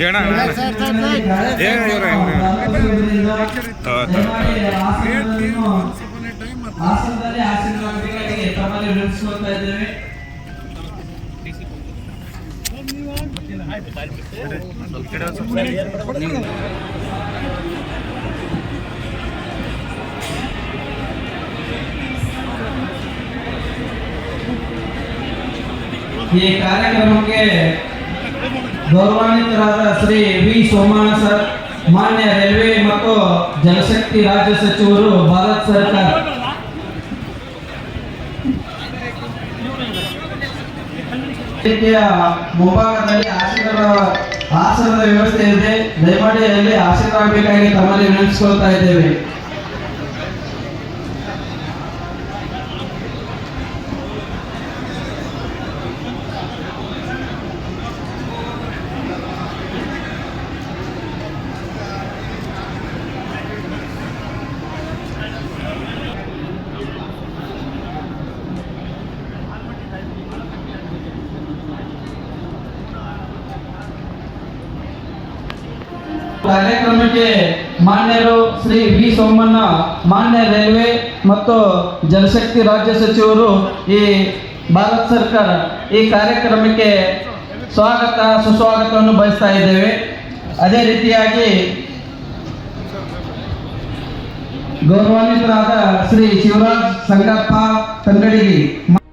ಹೇಳ ಈ ಕಾರ್ಯಕ್ರಮಕ್ಕೆ ಗೌರವಾನ್ವಿತರಾದ ಶ್ರೀ ವಿ ಸೋಮಣ್ಣ ಸರ್, ಮಾನ್ಯ ರೈಲ್ವೆ ಮತ್ತು ಜಲಶಕ್ತಿ ರಾಜ್ಯ ಸಚಿವರು ಭಾರತ ಸರ್ಕಾರ. ಮುಂಭಾಗದಲ್ಲಿ ಆಸನದ ಆಸನದ ವ್ಯವಸ್ಥೆ ಇದೆ. ದಯಮಾಡಿ ಅಲ್ಲಿ ಆಸೀನರಾಗಬೇಕಾಗಿ ತಮ್ಮಲ್ಲಿ ವಿನಂತಿಸಿಕೊಳ್ತಾ ಇದ್ದೇವೆ. ಕಾರ್ಯಕ್ರಮಕ್ಕೆ ಮಾನ್ಯರು ಶ್ರೀ ವಿ ಸೋಮಣ್ಣ, ಮಾನ್ಯ ರೈಲ್ವೆ ಮತ್ತು ಜಲಶಕ್ತಿ ರಾಜ್ಯ ಸಚಿವರು ಈ ಭಾರತ ಸರ್ಕಾರ ಈ ಕಾರ್ಯಕ್ರಮಕ್ಕೆ ಸ್ವಾಗತ, ಸುಸ್ವಾಗತವನ್ನು ಬಯಸ್ತಾ ಇದ್ದೇವೆ. ಅದೇ ರೀತಿಯಾಗಿ ಗೌರವಾನ್ವಿತರಾದ ಶ್ರೀ ಶಿವರಾಜ್ ಸಂಗಪ್ಪ ತಂಗಡಿಗಿ